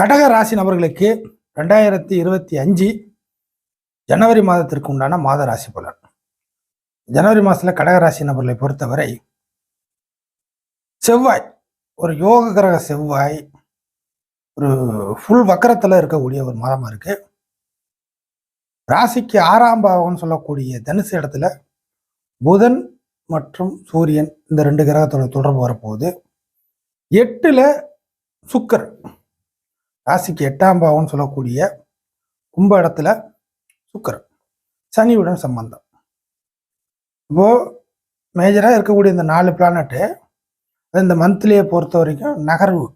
கடக ராசி நபர்களுக்கு ரெண்டாயிரத்தி இருபத்தி அஞ்சு ஜனவரி மாதத்திற்கு உண்டான மாத ராசி பலன். ஜனவரி மாதத்தில் கடக ராசி நபர்களை பொறுத்தவரை செவ்வாய் ஒரு யோக கிரக செவ்வாய் ஒரு ஃபுல் வக்கரத்தில் இருக்கக்கூடிய ஒரு மாதமாக இருக்கு. ராசிக்கு ஆறாம் பாவம்னு சொல்லக்கூடிய தனுசு இடத்துல புதன் மற்றும் சூரியன் இந்த ரெண்டு கிரகத்தோட தொடர்பு வரப்போகுது. எட்டில் சுக்கர் ராசிக்கு எட்டாம் பாவம்னு சொல்லக்கூடிய கும்ப இடத்துல சுக்கரன். சனியுடன் சம்பந்தம். இப்போது மேஜராக இருக்கக்கூடிய இந்த நாலு பிளானட்டு இந்த மந்த்லியை பொறுத்த வரைக்கும் நகர்வு.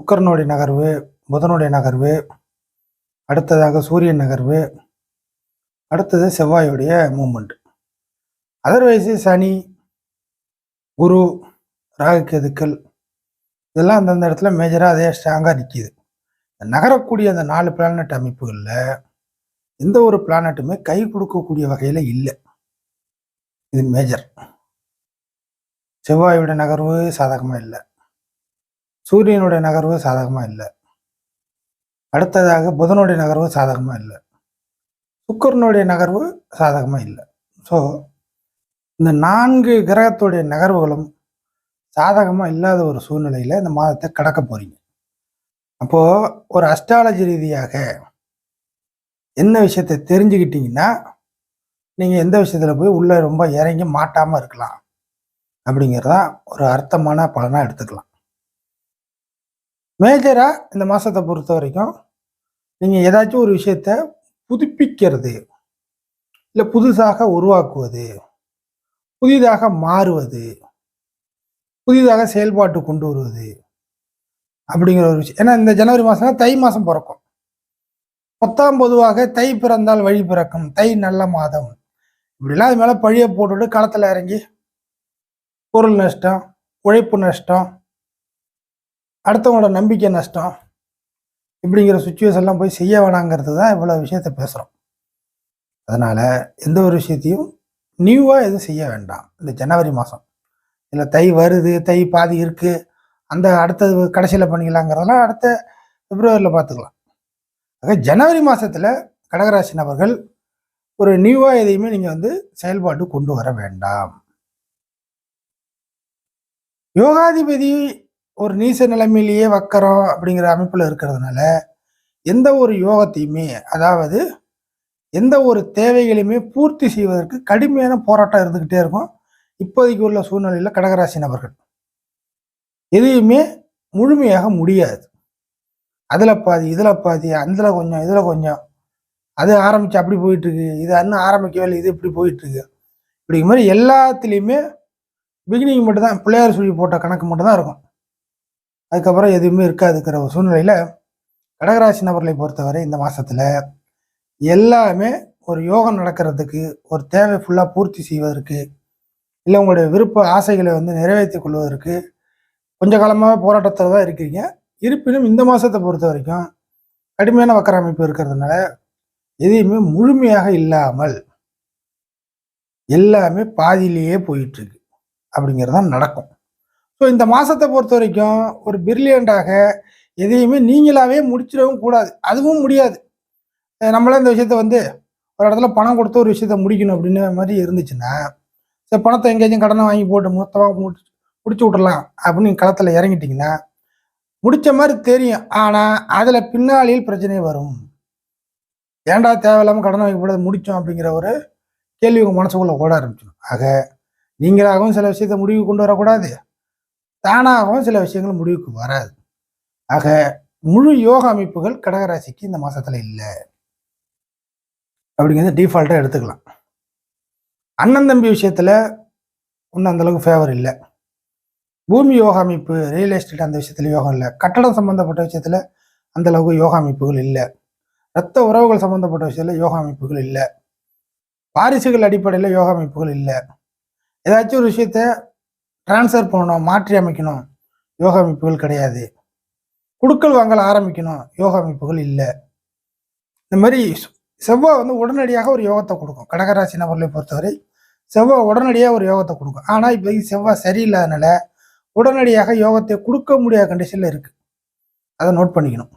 சுக்கரனுடைய நகர்வு புதனுடைய நகர்வு அடுத்ததாக சூரியன் நகர்வு அடுத்தது செவ்வாயுடைய மூமெண்ட் அதர்வைஸு சனி குரு ராகுக்கெதுக்கள் இதெல்லாம் அந்தந்த இடத்துல மேஜராக அதே ஸ்ட்ராங்காக நிற்கிது நகரக்கூடிய அந்த நாலு பிளானட் அமைப்புகளில் எந்த ஒரு பிளானட்டுமே கை கொடுக்கக்கூடிய வகையில் இல்லை. இது மேஜர் செவ்வாயோட நகர்வு சாதகமாக இல்லை. சூரியனுடைய நகர்வு சாதகமாக இல்லை. அடுத்ததாக புதனுடைய நகர்வு சாதகமாக இல்லை. சுக்கரனுடைய நகர்வு சாதகமாக இல்லை. ஸோ இந்த நான்கு கிரகத்துடைய நகர்வுகளும் சாதகமாக இல்லாத ஒரு சூழ்நிலையில் இந்த மாதத்தை கடக்க போகிறீங்க அப்போது ஒரு அஸ்ட்ராலஜி ரீதியாக என்ன விஷயத்தை தெரிஞ்சுக்கிட்டீங்கன்னா நீங்கள் எந்த விஷயத்தில் போய் உள்ளே ரொம்ப இறங்கி மாட்டாமல் இருக்கலாம். அப்படிங்கிறதான் ஒரு அர்த்தமான பலனாக எடுத்துக்கலாம். மேஜராக இந்த மாதத்தை பொறுத்த வரைக்கும் நீங்கள் ஏதாச்சும் ஒரு விஷயத்த புதுப்பிக்கிறது இல்லை புதுசாக உருவாக்குவது புதிதாக மாறுவது புதிதாக செயல்பாட்டு கொண்டு வருவது அப்படிங்கிற ஒரு விஷயம். ஏன்னா இந்த ஜனவரி மாதம் தை மாதம் பிறக்கும். பத்தாம் பொதுவாக தை பிறந்தால் வழி பிறக்கும். தை நல்ல மாதம். இப்படிலாம் அது மேலே பழிய போட்டுட்டு களத்தில் இறங்கி பொருள் நஷ்டம் உழைப்பு நஷ்டம் அடுத்தவங்களோட நம்பிக்கை நஷ்டம் இப்படிங்கிற சுச்சுவேஷன்லாம் போய் செய்ய வேணாங்கிறது தான் இவ்வளோ விஷயத்த பேசுகிறோம் அதனால் எந்த ஒரு விஷயத்தையும் நியூவாக எதுவும் செய்ய வேண்டாம். இந்த ஜனவரி மாதம் இல்லை தை வருது தை பாதி இருக்குது அந்த அடுத்தது கடைசியில் பண்ணிக்கலாங்கிறதெல்லாம் அடுத்த பிப்ரவரியில் பார்த்துக்கலாம் ஆக ஜனவரி மாதத்தில் கடகராசி நபர்கள் ஒரு நியூவாக எதையுமே நீங்கள் வந்து செயல்பாட்டு கொண்டு வர வேண்டாம். யோகாதிபதி ஒரு நீச நிலைமையிலேயே வக்கரம் அப்படிங்கிற அமைப்பில் இருக்கிறதுனால எந்த ஒரு யோகத்தையுமே அதாவது எந்த ஒரு தேவைகளையுமே பூர்த்தி செய்வதற்கு கடுமையான போராட்டம் இருந்துக்கிட்டே இருக்கும். இப்போதைக்கு உள்ள சூழ்நிலையில் கடகராசி நபர்கள். எதையுமே முழுமையாக முடியாது. அதில் பாதி இதில் பாதி அதில் கொஞ்சம் இதில் கொஞ்சம். அது ஆரம்பித்து அப்படி போயிட்டுருக்கு. இது இன்னும் ஆரம்பிக்கவே இல்லை இது இப்படி போயிட்டுருக்கு. இப்படி மாதிரி எல்லாத்துலேயுமே பிகினிங் மட்டும் தான் பிள்ளையார் சொல்லி போட்ட கணக்கு மட்டும் தான் இருக்கும். அதுக்கப்புறம் எதுவுமே இருக்காதுங்கிற ஒரு சூழ்நிலையில் கடகராசி நபர்களை பொறுத்தவரை இந்த மாதத்தில் எல்லாமே ஒரு யோகம் நடக்கிறதுக்கு ஒரு தேவை ஃபுல்லாக பூர்த்தி செய்வதற்கு இல்லை உங்களுடைய விருப்ப ஆசைகளை வந்து நிறைவேற்றி கொள்வதற்கு கொஞ்ச காலமாக போராட்டத்தில் தான் இருக்கிறீங்க இருப்பினும் இந்த மாதத்தை பொறுத்த வரைக்கும் கடுமையான வக்கர அமைப்பு இருக்கிறதுனால எதையுமே முழுமையாக இல்லாமல் எல்லாமே பாதியிலேயே போயிட்டுருக்கு அப்படிங்கிறது தான் நடக்கும். ஸோ இந்த மாதத்தை பொறுத்த வரைக்கும் ஒரு பிரில்லியண்டாக எதையுமே நீங்களாகவே முடிச்சிடவும் கூடாது. அதுவும் முடியாது. நம்மளே இந்த விஷயத்த வந்து ஒரு இடத்துல பணம் கொடுத்து ஒரு விஷயத்த முடிக்கணும் அப்படின்னு மாதிரி இருந்துச்சுன்னா சரி பணத்தை எங்கேயாச்சும் கடனை வாங்கி போட்டு மொத்தமாக முடிச்சு முடிச்சு விட்றலாம் அப்படின்னு களத்தில் இறங்கிட்டிங்கன்னா முடிச்ச மாதிரி தெரியும். ஆனால் அதில் பின்னாளில் பிரச்சனை வரும். ஏன்டா தேவையில்லாமல் கடனை வாங்கி போட்டு முடித்தோம் அப்படிங்கிற ஒரு கேள்வி உங்கள் மனசுக்குள்ளே ஓட ஆரம்பிச்சிடும். ஆக நீங்களாகவும் சில விஷயத்த முடிவு கொண்டு வரக்கூடாது. தானாகவும் சில விஷயங்கள் முடிவுக்கு வராது. ஆக முழு யோக அமைப்புகள் கடகராசிக்கு இந்த மாதத்தில் இல்லை. அப்படிங்கிறத டிஃபால்ட்டாக எடுத்துக்கலாம். அண்ணன் தம்பி விஷயத்தில் ஒன்றும் அந்தளவுக்கு ஃபேவர் இல்லை. பூமி யோகா அமைப்பு ரியல் எஸ்டேட் அந்த விஷயத்தில் யோகம் இல்லை. கட்டடம் சம்மந்தப்பட்ட விஷயத்தில் அந்தளவுக்கு யோகா அமைப்புகள் இல்லை. ரத்த உறவுகள் சம்மந்தப்பட்ட விஷயத்தில் யோகா அமைப்புகள் இல்லை. வாரிசுகள் அடிப்படையில் யோகா அமைப்புகள் இல்லை. ஏதாச்சும் ஒரு விஷயத்த ட்ரான்ஸ்ஃபர் பண்ணணும் மாற்றி அமைக்கணும் யோகா அமைப்புகள் கிடையாது. குடுக்கல் வாங்கல் ஆரம்பிக்கணும் யோகா அமைப்புகள் இல்லை. இந்த மாதிரி செவ்வாய் வந்து உடனடியாக ஒரு யோகத்தை கொடுக்கும். கடகராசி நபர்களை பொறுத்தவரை செவ்வாய் உடனடியாக ஒரு யோகத்தை கொடுக்கும். ஆனால் இப்போ செவ்வாய் சரியில்லாதனால உடனடியாக யோகத்தை கொடுக்க முடியாத கண்டிஷனில் இருக்குது அதை நோட் பண்ணிக்கணும்.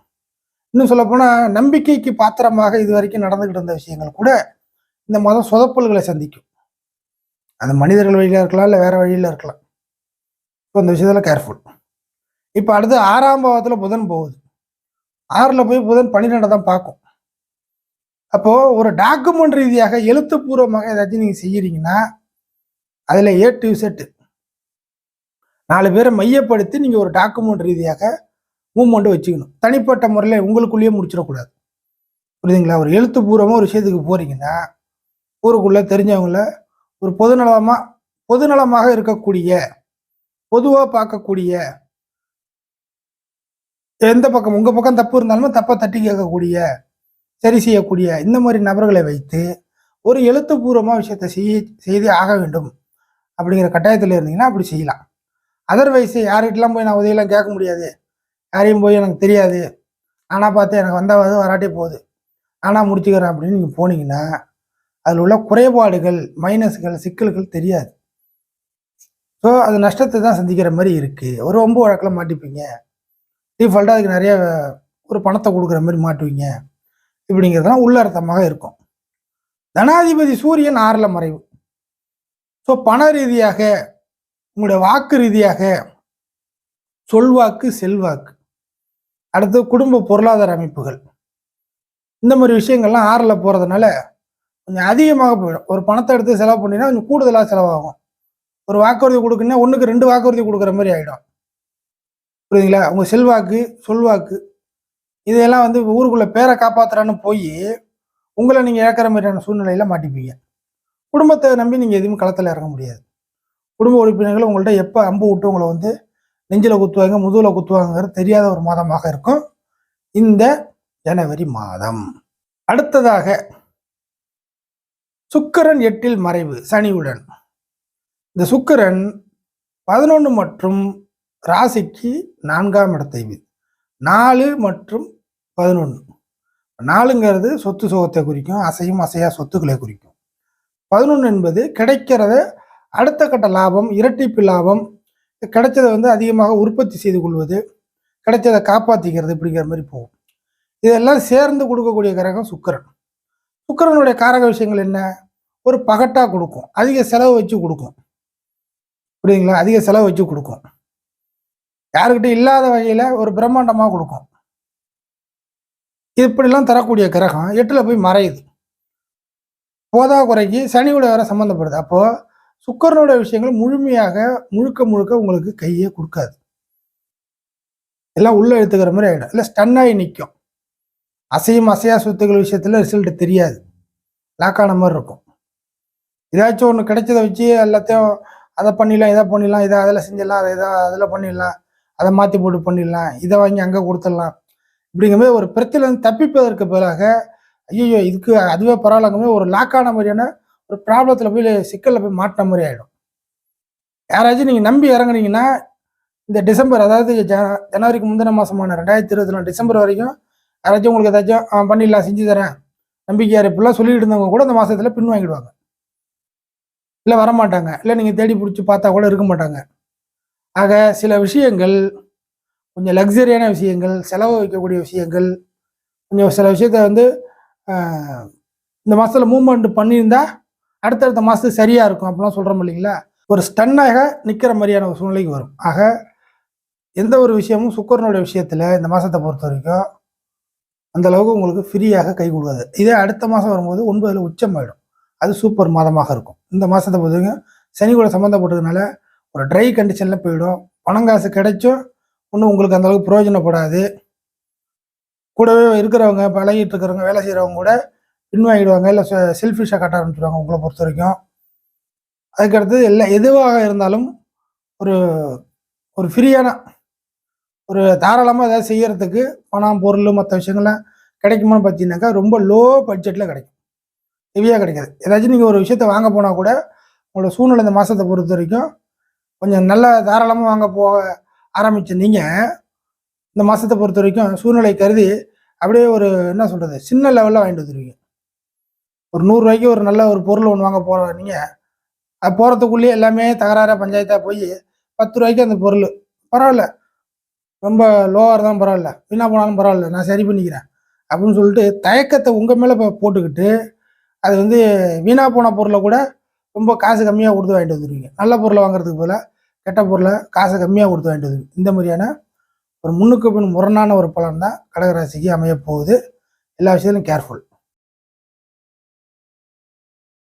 இன்னும் சொல்லப்போனால் நம்பிக்கைக்கு பாத்திரமாக இது வரைக்கும் நடந்துக்கிட்டு இருந்த விஷயங்கள் கூட இந்த மாதம் சொதப்பல்களை சந்திக்கும். அது மனிதர்கள் வழியில் இருக்கலாம் இல்லை வேறு வழியில் இருக்கலாம். இப்போ இந்த விஷயத்தில் கேர்ஃபுல் இப்போ அடுத்து ஆறாம் பாவத்தில் புதன் போகுது. ஆறில் போய் புதன் பன்னிரெண்டை தான் பார்க்கும். அப்போது ஒரு டாக்குமெண்ட் ரீதியாக எழுத்துப்பூர்வமாக ஏதாச்சும் நீங்கள் செய்கிறீங்கன்னா அதில் ஏ டு செட்டு நாலு பேரை மையப்படுத்தி நீங்கள் ஒரு டாக்குமெண்ட் ரீதியாக மூவ்மெண்ட் வச்சுக்கணும். தனிப்பட்ட முறையில் உங்களுக்குள்ளேயே முடிச்சிடக்கூடாது. புரியுதுங்களா? ஒரு எழுத்துப்பூர்வமாக ஒரு விஷயத்துக்கு போகிறீங்கன்னா ஊருக்குள்ளே தெரிஞ்சவங்கள ஒரு பொதுநலமாக பொதுநலமாக இருக்கக்கூடிய பொதுவாக பார்க்கக்கூடிய எந்த பக்கம் உங்கள் பக்கம் தப்பு இருந்தாலுமே தப்பை தட்டி கேட்கக்கூடிய சரி செய்யக்கூடிய இந்த மாதிரி நபர்களை வைத்து ஒரு எழுத்துப்பூர்வமாக விஷயத்தை செய்ய செய்தே ஆக வேண்டும் அப்படிங்கிற கட்டாயத்தில் இருந்தீங்கன்னா அப்படி செய்யலாம். அதர்வைஸ் யார்கிட்டலாம் போய் நான் உதவியெல்லாம் கேட்க முடியாது. யாரையும் போய் எனக்கு தெரியாது. ஆனால் பார்த்து எனக்கு வந்தாவது வராட்டே போகுது. ஆனால் முடிச்சுக்கிறேன் அப்படின்னு நீங்கள் போனீங்கன்னா அதில் உள்ள குறைபாடுகள் மைனஸ்கள் சிக்கல்கள் தெரியாது. ஸோ அது நஷ்டத்தை தான் சந்திக்கிற மாதிரி இருக்குது ஒரு ஒம்பு வழக்கில் மாட்டிப்பீங்க. டிஃபால்ட்டாக அதுக்கு நிறைய ஒரு பணத்தை கொடுக்குற மாதிரி மாட்டுவீங்க. இப்படிங்கிறதுலாம் உள்ளர்த்தமாக இருக்கும். தனாதிபதி சூரியன் ஆறில் மறைவு. ஸோ பண ரீதியாக உங்களுடைய வாக்கு ரீதியாக சொல்வாக்கு செல்வாக்கு. அடுத்து குடும்ப பொருளாதார அமைப்புகள். இந்த மாதிரி விஷயங்கள்லாம் ஆறில் போகிறதுனால கொஞ்சம் அதிகமாக போயிடும். ஒரு பணத்தை எடுத்து செலவு பண்ணினா கொஞ்சம் கூடுதலாக செலவாகும். ஒரு வாக்குறுதி கொடுக்குன்னா ஒன்றுக்கு ரெண்டு வாக்குறுதி கொடுக்குற மாதிரி ஆகிடும் புரியுதுங்களா? உங்கள் செல்வாக்கு சொல்வாக்கு இதையெல்லாம் வந்து ஊருக்குள்ளே பேரை காப்பாற்றுறான்னு போய் உங்களை நீங்கள் இழக்கிற மாதிரியான சூழ்நிலையில் மாட்டிப்பீங்க. குடும்பத்தை நம்பி நீங்கள் எதுவும் களத்தில் இறங்க முடியாது. குடும்ப உறுப்பினர்கள் உங்கள்கிட்ட எப்போ அம்பு விட்டு உங்களை வந்து நெஞ்சில் குத்துவாங்க முதுகில் குத்துவாங்கிறது தெரியாத ஒரு மாதமாக இருக்கும். இந்த ஜனவரி மாதம். அடுத்ததாக சுக்கிரன் எட்டில் மறைவு சனியுடன். இந்த சுக்கிரன் பதினொன்று மற்றும் ராசிக்கு நான்காம் இடத்தை வி- நாலு மற்றும் பதினொன்று. நாலுங்கிறது சொத்து சுகத்தை குறிக்கும் அசையும் அசையா சொத்துக்களை குறிக்கும். பதினொன்று என்பது கிடைக்கிறத அடுத்த கட்ட லாபம் இரட்டிப்பு லாபம் கிடைச்சதை வந்து அதிகமாக உற்பத்தி செய்து கொள்வது கிடைச்சதை காப்பாற்றிக்கிறது இப்படிங்கிற மாதிரி போகும். இதெல்லாம் சேர்ந்து கொடுக்கக்கூடிய கிரகம் சுக்கிரன். சுக்கரனுடைய காரக விஷயங்கள் என்ன? ஒரு பகட்டாக கொடுக்கும். அதிக செலவு வச்சு கொடுக்கும். அப்படிங்களா அதிக செலவு வச்சு கொடுக்கும். யாருக்கிட்ட இல்லாத வகையில் ஒரு பிரம்மாண்டமாக கொடுக்கும். இப்படிலாம் தரக்கூடிய கிரகம் எட்டில் போய் மறையுது. போதா குறைக்கு சனியோட வேற சம்மந்தப்படுது அப்போ சுக்கரனோட விஷயங்கள் முழுமையாக முழுக்க முழுக்க உங்களுக்கு கையே கொடுக்காது. எல்லாம் உள்ள எடுத்துக்கிற மாதிரி ஆகிடும் இல்லை ஸ்டன் ஆகி நிற்கும் அசையும் அசையா சொத்துக்கள் விஷயத்தில் ரிசல்ட் தெரியாது. லாக்கான மாதிரி இருக்கும். ஏதாச்சும் ஒன்று கிடைச்சதை வச்சு எல்லாத்தையும் அதை பண்ணிடலாம் இதை பண்ணிடலாம் இதை அதில் செஞ்சிடலாம் அதை இதை அதில் பண்ணிடலாம். அதை மாற்றி போட்டு பண்ணிடலாம் இதை வாங்கி அங்கே கொடுத்துடலாம். இப்படிங்கிற மாதிரி ஒரு பிரச்சனை தப்பிப்பதற்கு பதிலாக ஐயோ இதுக்கு அதுவே பரவாயில்லங்குமே ஒரு லாக்கான மாதிரியான ஒரு ப்ராப்ளத்தில் போய் சிக்கலில் போய் மாட்டின மாதிரி ஆகிடும் யாராச்சும் நீங்கள் நம்பி இறங்குனீங்கன்னா இந்த டிசம்பர் அதாவது ஜ- ஜனவரிக்கு முந்தின மாதமான ரெண்டாயிரத்தி இருபத்தி நாலு டிசம்பர் வரைக்கும் யாராச்சும் உங்களுக்கு ஏதாச்சும் பண்ணிடலாம் செஞ்சு தரேன் நம்பிக்கையார் இப்படிலாம் சொல்லிட்டு இருந்தவங்க கூட இந்த மாதத்தில் பின் வாங்கிடுவாங்க இல்லை வரமாட்டாங்க. இல்லை நீங்கள் தேடி பிடிச்சி பார்த்தா கூட இருக்க மாட்டாங்க. ஆக சில விஷயங்கள் கொஞ்சம் லக்ஸரியான விஷயங்கள் செலவு வைக்கக்கூடிய விஷயங்கள் கொஞ்சம் சில விஷயத்த வந்து இந்த மாதத்தில் மூவ்மெண்ட் பண்ணியிருந்தா அடுத்தடுத்த மாதத்துக்கு சரியாக இருக்கும் அப்படிலாம் சொல்கிறோம் இல்லைங்களா? ஒரு ஸ்டன்னாக நிற்கிற மாதிரியான ஒரு சூழ்நிலைக்கு வரும். ஆக எந்த ஒரு விஷயமும் சுக்கரனுடைய விஷயத்தில் இந்த மாதத்தை பொறுத்த வரைக்கும் அந்த அளவுக்கு உங்களுக்கு ஃப்ரீயாக கை கொடுக்காது. இதே அடுத்த மாதம் வரும்போது ஒன்பதில் ஆகிடும் அது சூப்பர் மாதமாக இருக்கும். இந்த மாதத்தை பொறுத்த வரைக்கும் சனி கூட சம்மந்தப்பட்டதுனால ஒரு ட்ரை கண்டிஷனில் போயிடும். பணம் காசு கிடைச்சும் ஒன்றும் உங்களுக்கு அந்தளவுக்கு பிரயோஜனப்படாது. கூடவே இருக்கிறவங்க பழகிட்டு இருக்கிறவங்க வேலை செய்கிறவங்க கூட பின்வாங்கிடுவாங்க இல்லை செல்ஃபிஷாக காட்ட ஆரம்பிச்சிடுவாங்க உங்களை பொறுத்த வரைக்கும் அதுக்கடுத்து எல்லா எதுவாக இருந்தாலும் ஒரு ஒரு ஃப்ரீயான ஒரு தாராளமாக ஏதாவது செய்யறதுக்கு பணம் பொருள் மற்ற விஷயங்கள்லாம் கிடைக்குமான்னு பார்த்தீங்கன்னாக்கா ரொம்ப லோ பட்ஜெட்டில் கிடைக்கும். ஹெவியாக கிடைக்காது. ஏதாச்சும் நீங்கள் ஒரு விஷயத்த வாங்க போனால் கூட உங்களோட சூழ்நிலை இந்த மாதத்தை பொறுத்த வரைக்கும் கொஞ்சம் நல்ல தாராளமாக வாங்க போக ஆரம்பித்த நீங்கள் இந்த மாதத்தை பொறுத்த வரைக்கும் சூழ்நிலை கருதி அப்படியே ஒரு என்ன சொல்கிறது சின்ன லெவலில் வாங்கிட்டு வந்துருவீங்க. ஒரு நூறுரூவாய்க்கு ஒரு நல்ல ஒரு பொருள் ஒன்று வாங்க போகிற நீங்கள் அது போகிறதுக்குள்ளேயே எல்லாமே தகராறாக பஞ்சாயத்தாக போய் பத்து ரூபாய்க்கு அந்த பொருள். பரவாயில்ல. ரொம்ப லோவாக இருந்தாலும் பரவாயில்ல. வீணாக போனாலும் பரவாயில்ல. நான் சரி பண்ணிக்கிறேன். அப்படின்னு சொல்லிட்டு தயக்கத்தை உங்கள் மேலே இப்போ போட்டுக்கிட்டு அது வந்து வீணாக போன பொருளை கூட ரொம்ப காசு கம்மியாக கொடுத்து வாங்கிட்டு வந்துடுவீங்க நல்ல பொருளை வாங்குறதுக்கு போல கெட்ட பொருளை காசை கம்மியாக கொடுத்து வாங்கிட்டு வந்துடுவீங்க இந்த மாதிரியான ஒரு முன்னுக்கு பின் முரணான ஒரு பலன் தான் கடகராசிக்கு அமைய போகுது எல்லா விஷயத்திலும் கேர்ஃபுல்